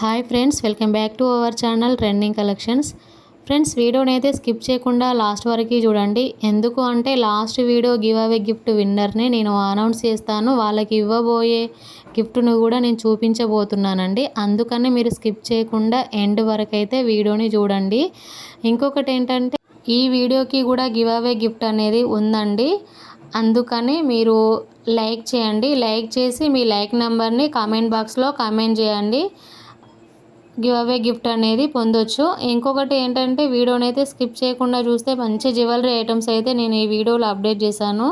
Hi friends welcome back to our channel trending collections friends వీడియోని అయితే skip చేయకుండా last వరకు చూడండి. ఎందుకు అంటే last video give away gift విన్నర్ని నేను అనౌన్స్ చేస్తాను. వాళ్ళకి ఇవ్వబోయే గిఫ్ట్ను కూడా నేను చూపించబోతున్నానండి. అందుకని మీరు స్కిప్ చేయకుండా ఎండ్ వరకు అయితే వీడియోని చూడండి. ఇంకొకటి ఏంటంటే ఈ వీడియోకి కూడా గివ్ అవే గిఫ్ట్ అనేది ఉందండి. అందుకని మీరు లైక్ చేయండి. లైక్ చేసి మీ లైక్ నెంబర్ని కామెంట్ బాక్స్లో కామెంట్ చేయండి. గివ్ అవే గిఫ్ట్ అనేది పొందొచ్చు. ఇంకొకటి ఏంటంటే వీడియోని అయితే స్కిప్ చేయకుండా చూస్తే మంచి జ్యువెలరీ ఐటమ్స్ అయితే నేను ఈ వీడియోలో అప్డేట్ చేశాను.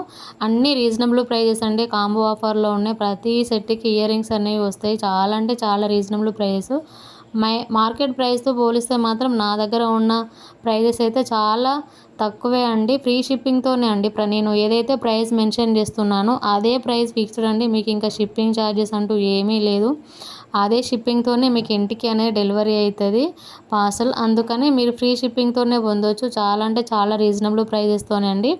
అన్ని రీజనబుల్ ప్రైజెస్ అండి. కాంబో ఆఫర్లో ఉన్నాయి ప్రతి సెట్కి ఇయర్ రింగ్స్ అనేవి వస్తాయి. చాలా అంటే చాలా రీజనబుల్ ప్రైజెస్. మై మార్కెట్ ప్రైస్తో పోలిస్తే మాత్రం నా దగ్గర ఉన్న ప్రైజెస్ అయితే చాలా తక్కువే అండి. ఫ్రీ షిప్పింగ్తోనే అండి. నేను ఏదైతే ప్రైస్ మెన్షన్ చేస్తున్నానో అదే ప్రైస్ ఫిక్స్డ్ అండి. మీకు ఇంకా షిప్పింగ్ ఛార్జెస్ అంటూ ఏమీ లేదు. అదే షిప్పింగ్తోనే మీకు ఇంటికి అనేది డెలివరీ అవుతుంది పార్సల్. అందుకని మీరు ఫ్రీ షిప్పింగ్తోనే పొందవచ్చు చాలా అంటే చాలా రీజనబుల్ ప్రైజెస్తోనే అండి.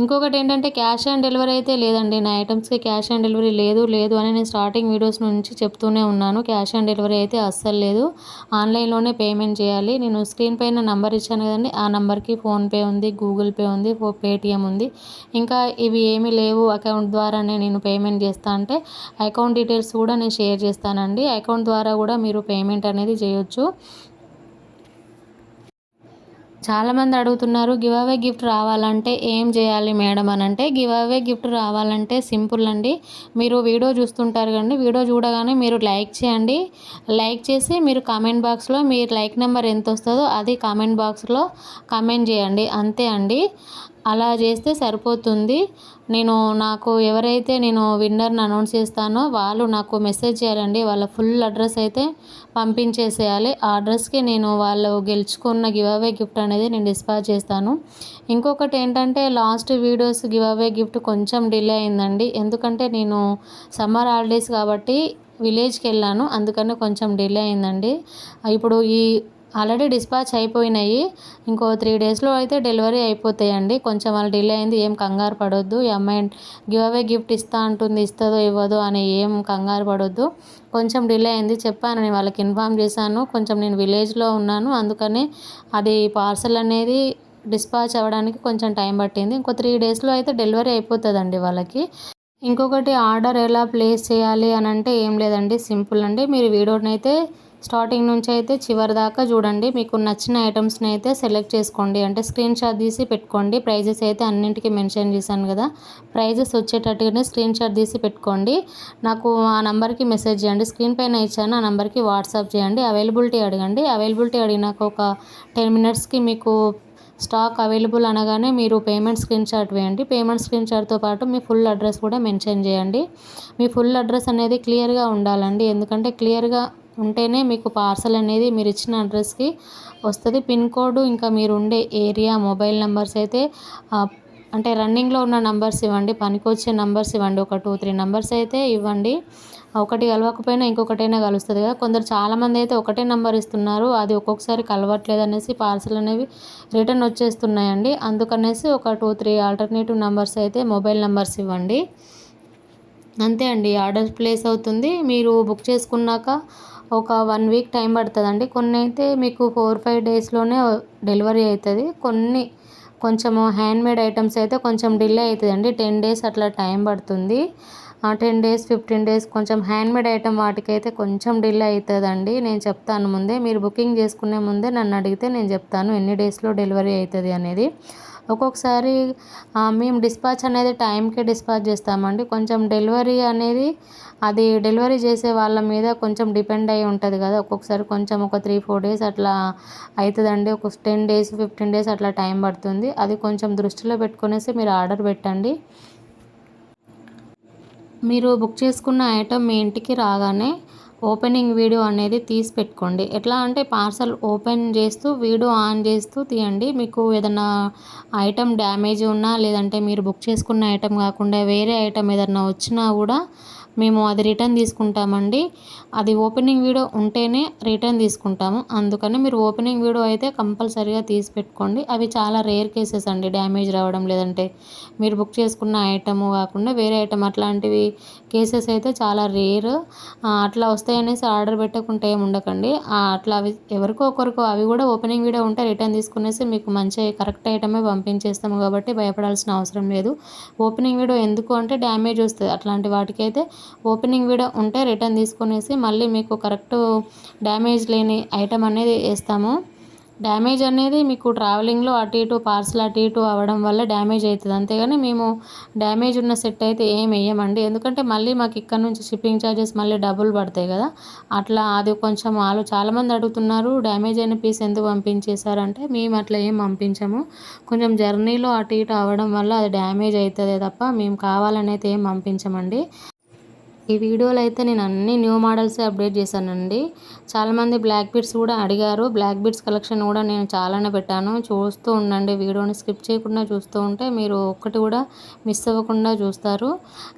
ఇంకొకటి ఏంటంటే క్యాష్ ఆన్ డెలివరీ అయితే లేదండి. నా ఐటమ్స్కి క్యాష్ ఆన్ డెలివరీ లేదు లేదు అని నేను స్టార్టింగ్ వీడియోస్ నుంచి చెప్తూనే ఉన్నాను. క్యాష్ ఆన్ డెలివరీ అయితే అస్సలు లేదు. ఆన్లైన్లోనే పేమెంట్ చేయాలి. నేను స్క్రీన్ పైన నంబర్ ఇచ్చాను కదండి. ఆ నెంబర్కి ఫోన్పే ఉంది గూగుల్ పే ఉంది పేటిఎం ఉంది. ఇంకా ఇవి ఏమీ లేవు అకౌంట్ ద్వారానే నేను పేమెంట్ చేస్తా అంటే అకౌంట్ డీటెయిల్స్ కూడా నేను షేర్ చేస్తానండి. అకౌంట్ ద్వారా కూడా మీరు పేమెంట్ అనేది చేయొచ్చు. చాలామంది అడుగుతున్నారు గివ్ అవే గిఫ్ట్ రావాలంటే ఏం చేయాలి మేడం? అని అంటే గివ్ అవే గిఫ్ట్ రావాలంటే సింపుల్ అండి. మీరు వీడియో చూస్తుంటారు కండి వీడియో చూడగానే మీరు లైక్ చేయండి. లైక్ చేసి మీరు కామెంట్ బాక్స్లో మీరు లైక్ నెంబర్ ఎంత వస్తుందో అది కామెంట్ బాక్స్లో కామెంట్ చేయండి. అంతే అండి. అలా చేస్తే సరిపోతుంది. నేను నాకు ఎవరైతే నేను విన్నర్ని అనౌన్స్ చేస్తానో వాళ్ళు నాకు మెసేజ్ చేయాలండి. వాళ్ళ ఫుల్ అడ్రస్ అయితే పంపించేసేయాలి. ఆ అడ్రస్కి నేను వాళ్ళు గెలుచుకున్న గివ్ అవే గిఫ్ట్ అనేది నేను డిస్పాచ్ చేస్తాను. ఇంకొకటి ఏంటంటే last videos give away gift కొంచెం డిలే అయిందండి. ఎందుకంటే నేను సమ్మర్ హాలిడేస్ కాబట్టి విలేజ్కి వెళ్ళాను. అందుకని కొంచెం డిలే అయిందండి. ఇప్పుడు ఈ ఆల్రెడీ డిస్పాచ్ అయిపోయినాయి. ఇంకో త్రీ డేస్లో అయితే డెలివరీ అయిపోతాయండి. కొంచెం వాళ్ళు డిలే అయింది. ఏం కంగారు పడొద్దు. ఈ అమ్మాయి గివ్ అవే గిఫ్ట్ ఇస్తా అంటుంది. ఇస్తుందో ఇవ్వదో అని ఏం కంగారు పడొద్దు. కొంచెం డిలే అయింది. చెప్పాను. నేను వాళ్ళకి ఇన్ఫామ్ చేశాను. కొంచెం నేను విలేజ్లో ఉన్నాను. అందుకని అది పార్సల్ అనేది డిస్పాచ్ అవ్వడానికి కొంచెం టైం పట్టింది. ఇంకో త్రీ డేస్లో అయితే డెలివరీ అయిపోతుందండి వాళ్ళకి. ఇంకొకటి ఆర్డర్ ఎలా ప్లేస్ చేయాలి అని అంటే ఏం లేదండి. సింపుల్ అండి. మీరు వీడియోని అయితే స్టార్టింగ్ నుంచి అయితే చివరి దాకా చూడండి. మీకు నచ్చిన ఐటమ్స్ని అయితే సెలెక్ట్ చేసుకోండి. అంటే స్క్రీన్ షాట్ తీసి పెట్టుకోండి. ప్రైజెస్ అయితే అన్నింటికి మెన్షన్ చేశాను కదా. ప్రైజెస్ వచ్చేటట్టుగానే స్క్రీన్ షాట్ తీసి పెట్టుకోండి. నాకు ఆ నెంబర్కి మెసేజ్ చేయండి. స్క్రీన్ పైన ఇచ్చాను. ఆ నెంబర్కి వాట్సాప్ చేయండి. అవైలబిలిటీ అడగండి. అవైలబిలిటీ అడిగినాక ఒక టెన్ మినిట్స్కి మీకు స్టాక్ అవైలబుల్ అనగానే మీరు పేమెంట్ స్క్రీన్ షాట్ వేయండి. పేమెంట్ స్క్రీన్ షాట్తో పాటు మీ ఫుల్ అడ్రస్ కూడా మెన్షన్ చేయండి. మీ ఫుల్ అడ్రస్ అనేది క్లియర్గా ఉండాలండి. ఎందుకంటే క్లియర్గా ఉంటేనే మీకు పార్సల్ అనేది మీరు ఇచ్చిన అడ్రస్కి వస్తుంది. పిన్ కోడ్ ఇంకా మీరు ఉండే ఏరియా మొబైల్ నెంబర్స్ అయితే అంటే రన్నింగ్లో ఉన్న నంబర్స్ ఇవ్వండి పనికొచ్చే నంబర్స్ ఇవ్వండి ఒక టూ త్రీ నెంబర్స్ అయితే ఇవ్వండి. ఒకటి కలవకపోయినా ఇంకొకటైనా కలుస్తుంది కదా. కొందరు చాలామంది అయితే ఒకటే నెంబర్ ఇస్తున్నారు అది ఒక్కొక్కసారి కలవట్లేదు అనేసి పార్సల్ అనేవి రిటర్న్ వచ్చేస్తున్నాయండి. అందుకనేసి ఒక టూ త్రీ ఆల్టర్నేటివ్ నెంబర్స్ అయితే మొబైల్ నెంబర్స్ ఇవ్వండి. అంతే అండి ఆర్డర్ ప్లేస్ అవుతుంది. మీరు బుక్ చేసుకున్నాక ఒక వన్ వీక్ టైం పడుతుందండి. కొన్ని అయితే మీకు ఫోర్ ఫైవ్ డేస్లోనే డెలివరీ అవుతుంది. కొన్ని కొంచెము హ్యాండ్మేడ్ ఐటమ్స్ అయితే కొంచెం డిలే అవుతుందండి. టెన్ డేస్ అట్లా టైం పడుతుంది. టెన్ డేస్ ఫిఫ్టీన్ డేస్ కొంచెం హ్యాండ్మేడ్ ఐటమ్ వాటికైతే కొంచెం డిలే అవుతుందండి. నేను చెప్తాను ముందే. మీరు బుకింగ్ చేసుకునే ముందే నన్ను అడిగితే నేను చెప్తాను ఎన్ని డేస్లో డెలివరీ అవుతుంది అనేది. ఒక్కొక్కసారి మేము డిస్పాచ్ అనేది టైంకే డిస్పాచ్ చేస్తామండి. కొంచెం డెలివరీ అనేది అది డెలివరీ చేసే వాళ్ళ మీద కొంచెం డిపెండ్ అయి ఉంటుంది కదా. ఒక్కొక్కసారి కొంచెం ఒక త్రీ ఫోర్ డేస్ అట్లా అవుతుందండి ఒక టెన్ డేస్ ఫిఫ్టీన్ డేస్ అట్లా టైం పడుతుంది. అది కొంచెం దృష్టిలో పెట్టుకునేసి మీరు ఆర్డర్ పెట్టండి. మీరు బుక్ చేసుకున్న ఐటమ్ మీ ఇంటికి రాగానే ఓపెనింగ్ వీడియో అనేది తీసి పెట్టుకోండి. ఎట్లా అంటే పార్సల్ ఓపెన్ చేస్తూ వీడియో ఆన్ చేస్తూ తీయండి. మీకు ఏదైనా ఐటమ్ డ్యామేజ్ ఉన్నా లేదంటే మీరు బుక్ చేసుకున్న ఐటమ్ కాకుండా వేరే ఐటమ్ ఏదన్నా వచ్చినా కూడా మేము అది రిటర్న్ తీసుకుంటామండి. అది ఓపెనింగ్ వీడియో ఉంటేనే రిటర్న్ తీసుకుంటాము. అందుకని మీరు ఓపెనింగ్ వీడియో అయితే కంపల్సరీగా తీసి పెట్టుకోండి. అవి చాలా రేర్ కేసెస్ అండి. డ్యామేజ్ రావడం లేదంటే మీరు బుక్ చేసుకున్న ఐటమ్ కాకుండా వేరే ఐటమ్ అట్లాంటివి కేసెస్ అయితే చాలా రేర్. అట్లా వస్తాయనేసి ఆర్డర్ పెట్టకుంటే ఏమి ఉండకండి. అట్లా అవి ఎవరికో ఒకరికో అవి కూడా ఓపెనింగ్ వీడియో ఉంటే రిటర్న్ తీసుకునేసి మీకు మంచి కరెక్ట్ ఐటమే పంపించేస్తాము కాబట్టి భయపడాల్సిన అవసరం లేదు. ఓపెనింగ్ వీడియో ఎందుకు అంటే డ్యామేజ్ వస్తుంది. అట్లాంటి వాటికైతే ఓపెనింగ్ వీడియో ఉంటే రిటర్న్ తీసుకునేసి మళ్ళీ మీకు కరెక్ట్ డ్యామేజ్ లేని ఐటమ్ అనేది వేస్తాము. డ్యామేజ్ అనేది మీకు ట్రావెలింగ్లో అటు ఇటు పార్సల్ అటు ఇటు అవ్వడం వల్ల డ్యామేజ్ అవుతుంది. అంతేగాని మేము డ్యామేజ్ ఉన్న సెట్ అయితే ఏం వేయమండి. ఎందుకంటే మళ్ళీ మాకు ఇక్కడ నుంచి షిప్పింగ్ ఛార్జెస్ మళ్ళీ డబ్బులు పడతాయి కదా. అట్లా అది కొంచెం వాళ్ళు చాలామంది అడుగుతున్నారు డ్యామేజ్ అయిన పీస్ ఎందుకు పంపించేశారంటే మేము అట్లా ఏం పంపించము. కొంచెం జర్నీలో అటు ఇటు అవ్వడం వల్ల అది డ్యామేజ్ అవుతుంది తప్ప మేము కావాలని అయితే ఏం పంపించమండి. ఈ వీడియోలో అయితే నేను అన్ని న్యూ మోడల్స్ అప్డేట్ చేశానండి. చాలామంది బ్లాక్ బీడ్స్ కూడా అడిగారు. బ్లాక్ బీడ్స్ కలెక్షన్ కూడా నేను చాలానే పెట్టాను. చూస్తూ ఉండండి. వీడియోని స్కిప్ చేయకుండా చూస్తూ ఉంటే మీరు ఒక్కటి కూడా మిస్ అవ్వకుండా చూస్తారు.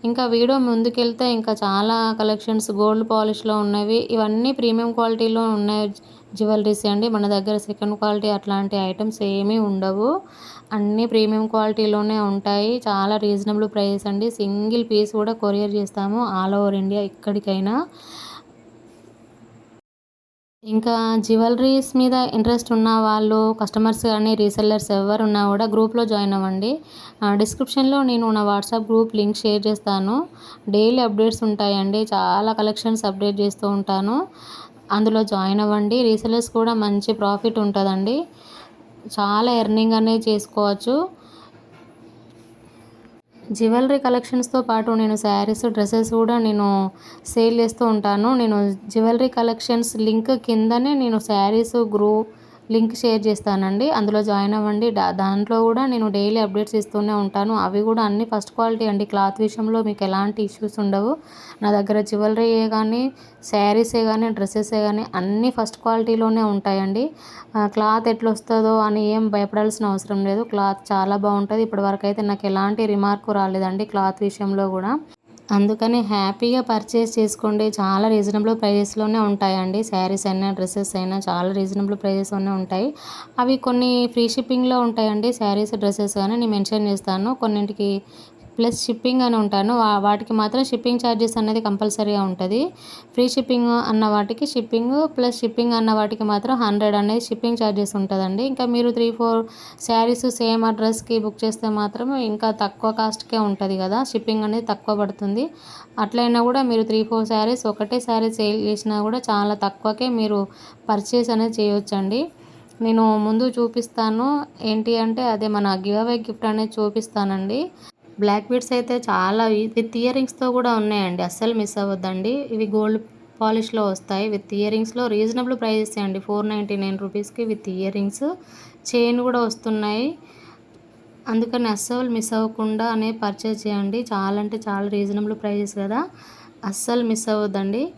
ఇంకా వీడియో ముందుకెళ్తే ఇంకా చాలా కలెక్షన్స్ గోల్డ్ పాలిష్లో ఉన్నవి. ఇవన్నీ ప్రీమియం క్వాలిటీలో ఉన్నాయి జ్యువెలరీస్ అండి. మన దగ్గర సెకండ్ క్వాలిటీ అట్లాంటి ఐటమ్స్ ఏమీ ఉండవు. అన్నీ ప్రీమియం క్వాలిటీలోనే ఉంటాయి. చాలా రీజనబుల్ ప్రైస్ అండి. సింగిల్ పీస్ కూడా కొరియర్ చేస్తాము ఆల్ ఓవర్ ఇండియా ఎక్కడికైనా. ఇంకా జ్యువెలరీస్ మీద ఇంట్రెస్ట్ ఉన్న వాళ్ళు కస్టమర్స్ కానీ రీసెల్లర్స్ ఎవరు ఉన్నా కూడా గ్రూప్లో జాయిన్ అవ్వండి. డిస్క్రిప్షన్లో నేను నా వాట్సాప్ గ్రూప్ లింక్ షేర్ చేస్తాను. డైలీ అప్డేట్స్ ఉంటాయండి. చాలా కలెక్షన్స్ అప్డేట్ చేస్తూ ఉంటాను. అందులో జాయిన్ అవ్వండి. రీసెల్లర్స్ కూడా మంచి ప్రాఫిట్ ఉంటుందండి. చాలా ఎర్నింగ్ అనేది చేసుకోవచ్చు. జ్యువెలరీ కలెక్షన్స్తో పాటు నేను శారీస్ డ్రెస్సెస్ కూడా నేను సేల్ చేస్తూ ఉంటాను. నేను జ్యువెలరీ కలెక్షన్స్ లింక్ కిందనే నేను శారీస్ గ్రూప్ లింక్ షేర్ చేస్తానండి. అందులో జాయిన్ అవ్వండి. దాంట్లో కూడా నేను డైలీ అప్డేట్స్ ఇస్తూనే ఉంటాను. అవి కూడా అన్ని ఫస్ట్ క్వాలిటీ అండి. క్లాత్ విషయంలో మీకు ఎలాంటి ఇష్యూస్ ఉండవు. నా దగ్గర జ్యువెలరీయే కానీ శారీసే కానీ డ్రెస్సెసే కానీ అన్నీ ఫస్ట్ క్వాలిటీలోనే ఉంటాయండి. క్లాత్ ఎట్లా వస్తుందో అని ఏం భయపడాల్సిన అవసరం లేదు. క్లాత్ చాలా బాగుంటుంది. ఇప్పటివరకు అయితే నాకు ఎలాంటి రిమార్క్ రాలేదండి క్లాత్ విషయంలో కూడా. అందుకని హ్యాపీగా పర్చేస్ చేసుకోండి. చాలా రీజనబుల్ ప్రైజెస్లోనే ఉంటాయండి. శారీస్ అయినా డ్రెస్సెస్ అయినా చాలా రీజనబుల్ ప్రైజెస్లోనే ఉంటాయి. అవి కొన్ని ఫ్రీ షిప్పింగ్లో ఉంటాయండి. శారీస్ డ్రెస్సెస్ కానీ నేను మెన్షన్ చేస్తాను. కొన్నింటికి ప్లస్ షిప్పింగ్ అని ఉంటాను. వాటికి మాత్రం షిప్పింగ్ ఛార్జెస్ అనేది కంపల్సరీగా ఉంటుంది. ఫ్రీ షిప్పింగ్ అన్న వాటికి షిప్పింగ్ ప్లస్ షిప్పింగ్ అన్న వాటికి మాత్రం హండ్రెడ్ అనేది షిప్పింగ్ ఛార్జెస్ ఉంటుందండి. ఇంకా మీరు త్రీ ఫోర్ శారీస్ సేమ్ అడ్రస్కి బుక్ చేస్తే మాత్రం ఇంకా తక్కువ కాస్ట్కే ఉంటుంది కదా. షిప్పింగ్ అనేది తక్కువ పడుతుంది. అట్లయినా కూడా మీరు త్రీ ఫోర్ శారీస్ ఒకటే శారీ సేల్ చేసినా కూడా చాలా తక్కువకే మీరు పర్చేస్ అనేది చేయొచ్చండి. నేను ముందు చూపిస్తాను. ఏంటి అంటే అదే మన గివ్ అవే గిఫ్ట్ అనేది చూపిస్తానండి. బ్లాక్ బీడ్స్ అయితే చాలా విత్ ఇయర్ రింగ్స్తో కూడా ఉన్నాయండి. అస్సలు మిస్ అవ్వద్దండి. ఇవి గోల్డ్ పాలిష్లో వస్తాయి. విత్ ఇయర్ రింగ్స్లో రీజనబుల్ ప్రైజెస్ అండి. ఫోర్ నైంటీ నైన్ రూపీస్కి విత్ ఇయర్ రింగ్స్ చైన్ కూడా వస్తున్నాయి. అందుకని అస్సలు మిస్ అవ్వకుండా అనే పర్చేజ్ చేయండి. చాలా అంటే చాలా రీజనబుల్ ప్రైజెస్ కదా. అస్సలు మిస్ అవ్వద్దండి.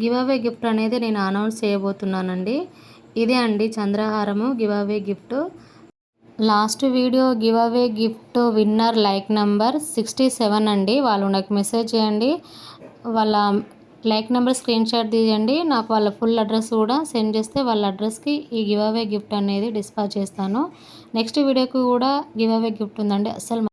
గివ్ అవే గిఫ్ట్ అనేది నేను అనౌన్స్ చేయబోతున్నానండి. ఇదే అండి చంద్రహారము give away gift. Last video give away gift winner like number sixty seven అండి. వాళ్ళు నాకు మెసేజ్ చేయండి. వాళ్ళ లైక్ నెంబర్ స్క్రీన్ షాట్ తీయండి. నాకు వాళ్ళ ఫుల్ అడ్రస్ కూడా సెండ్ చేస్తే వాళ్ళ అడ్రస్కి ఈ గివ్ అవే గిఫ్ట్ అనేది డిస్పాచ్ చేస్తాను. నెక్స్ట్ వీడియోకి కూడా గివ్ అవే గిఫ్ట్ ఉందండి. అసలు